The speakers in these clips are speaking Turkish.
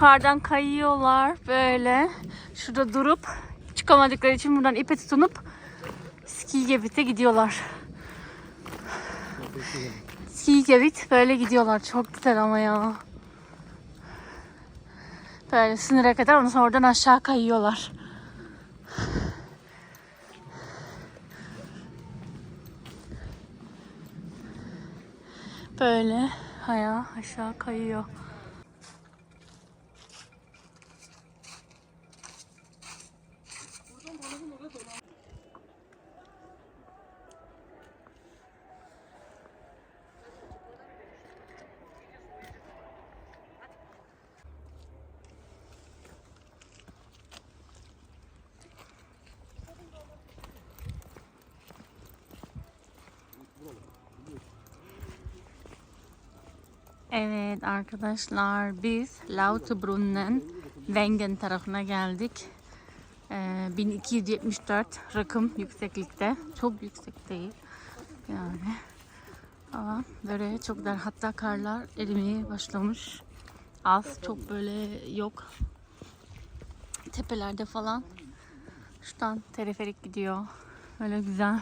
Kardan kayıyorlar böyle. Şurada durup çıkamadıkları için buradan ipe tutunup Skigevit'e gidiyorlar. Skigevit böyle gidiyorlar. Çok güzel ama ya. Böyle sınıra kadar ondan sonra oradan aşağı kayıyorlar. Böyle ayağı aşağı kayıyor. Evet arkadaşlar biz Lauterbrunnen Wengen tarafına geldik. Ee, 1274 rakım yükseklikte. Çok yüksek değil. Yani. Ama böyle çok dar. Hatta karlar erimeye başlamış. Az. Çok böyle yok. Tepelerde falan. Şuradan teleferik gidiyor. Böyle güzel.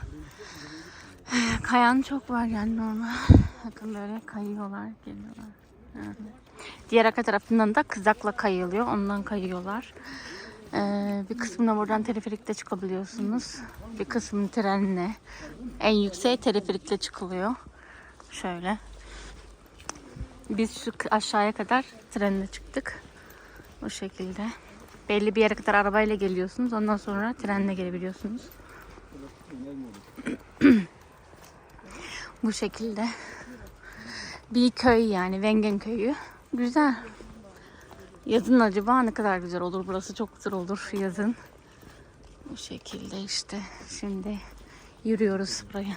Kayan çok var yani normal. Bakın böyle kayıyorlar, geliyorlar. Yani. Diğer arka tarafından da kızakla kayılıyor. Ondan kayıyorlar. Ee, bir kısmına buradan teleferikle çıkabiliyorsunuz. Bir kısmını trenle. En yükseğe teleferikle çıkılıyor. Şöyle. Biz şu aşağıya kadar trenle çıktık. Bu şekilde. Belli bir yere kadar arabayla geliyorsunuz. Ondan sonra trenle gelebiliyorsunuz. Bu şekilde. Bir köy yani Wengen köyü. Güzel. Yazın acaba ne kadar güzel olur. Burası çok güzel olur yazın. Bu şekilde işte. Şimdi yürüyoruz buraya.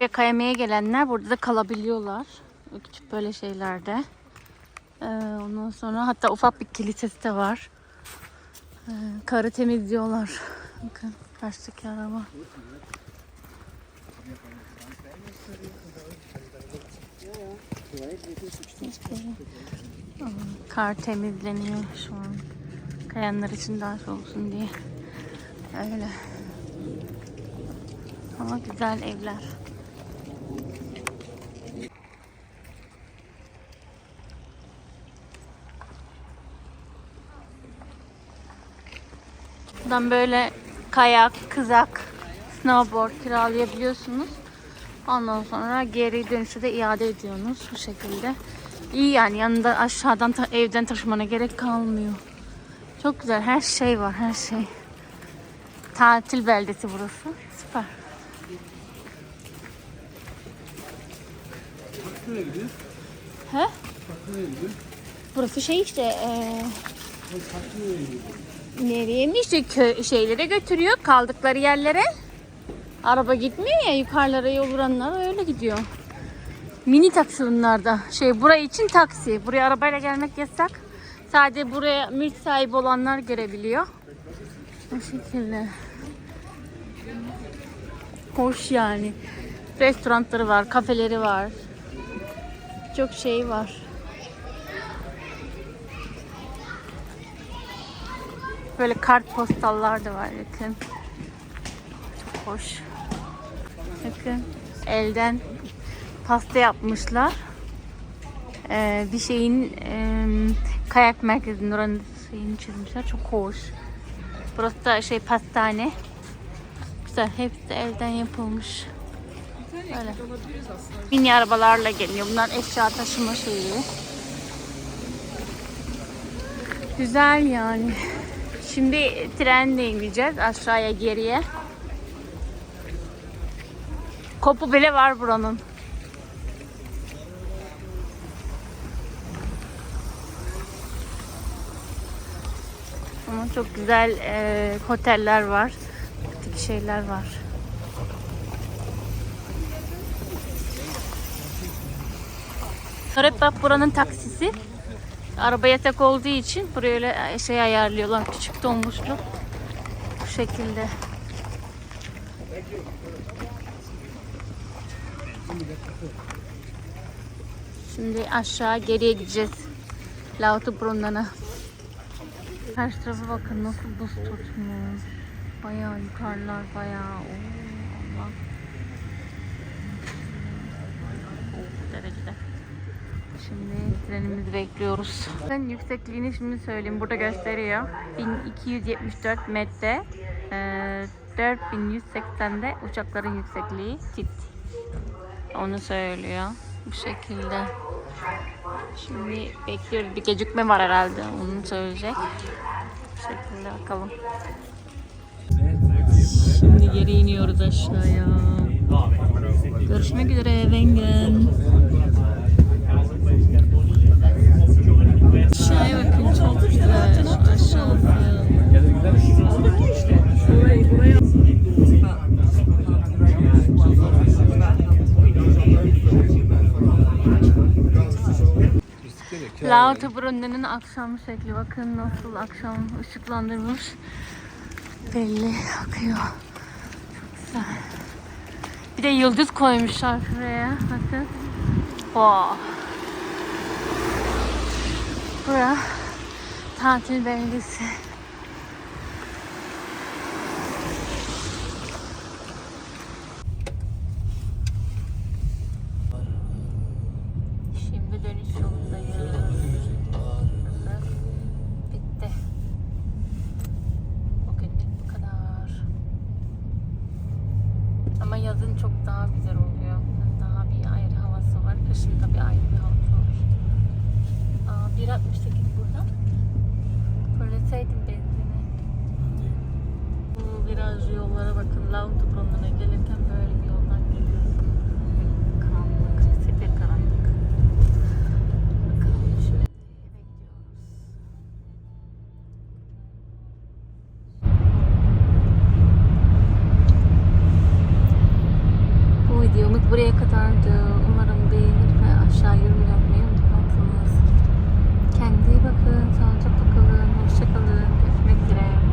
Ve kayamaya gelenler burada da kalabiliyorlar. Küçük böyle şeylerde. Ee, ondan sonra hatta ufak bir kilisesi de var. Ee, karı temizliyorlar. Bakın karşıdaki araba. Kar temizleniyor şu an. Kayanlar için daha şey olsun diye. Öyle. Ama güzel evler. Buradan böyle kayak, kızak, snowboard kiralayabiliyorsunuz. Ondan sonra geri dönüşü de iade ediyorsunuz bu şekilde. İyi yani yanında aşağıdan ta- evden taşımana gerek kalmıyor. Çok güzel her şey var her şey. Tatil beldesi burası. Süper. He? Burası şey işte eee nereye mi işte kö- şeylere götürüyor kaldıkları yerlere. Araba gitmiyor ya yukarılara yol vuranlar öyle gidiyor. Mini taksi bunlar da. Şey buraya için taksi. Buraya arabayla gelmek yasak. Sadece buraya mülk sahibi olanlar görebiliyor. Bu şekilde. Hoş yani. Restoranları var, kafeleri var. Çok şey var. Böyle kart postallar da var bakın. Çok hoş. Bakın elden pasta yapmışlar. Ee, bir şeyin e, kayak merkezinin oranın şeyini çizmişler. Çok hoş. Burası da şey pastane. Güzel. Hepsi de elden yapılmış. Öyle. Mini arabalarla geliyor. Bunlar eşya taşıma şeyi. Güzel yani. Şimdi trenle ineceğiz aşağıya geriye. Kopu bile var buranın. Ama çok güzel e, oteller var. Butik şeyler var. Hep bak buranın taksisi. Araba yatak olduğu için buraya öyle şey ayarlıyorlar. Küçük dolmuşlu. Bu şekilde. Şimdi aşağı geriye gideceğiz. Lauterbrunnen'a. Her tarafa bakın nasıl buz tutmuş. Bayağı yukarılar bayağı. Oo, Allah. O derecede. Şimdi trenimizi bekliyoruz. Ben yüksekliğini şimdi söyleyeyim. Burada gösteriyor. 1274 metre. Ee, 4180'de uçakların yüksekliği. Tit. Onu söylüyor. Bu şekilde. Şimdi bekliyoruz. Bir gecikme var herhalde. Onu söyleyecek. Bu şekilde bakalım. Şimdi geri iniyoruz aşağıya. Görüşmek üzere Wengen. Lauterbrunnen'in akşam şekli. Bakın nasıl akşam ışıklandırmış. Belli akıyor. Çok güzel. Bir de yıldız koymuşlar şuraya. Bakın. Wow. Bura tatil beldesi. Şimdi dönüş yolundayız. Bitti. Bugünlük bu kadar. Ama yazın çok daha güzel oluyor. Daha bir ayrı havası var. Kışın da bir ayrı bir havası var. Aa, 1.68 burada. Fırlasaydım benzini. Bu virajlı yollara bakın. Lauterbrunnen'a gelirken böyle. buraya kadardı. Umarım beğenir ve aşağı yorum yapmayı unutmazsınız. Kendinize bakın, sağlıcakla kalın, hoşçakalın, görüşmek üzere.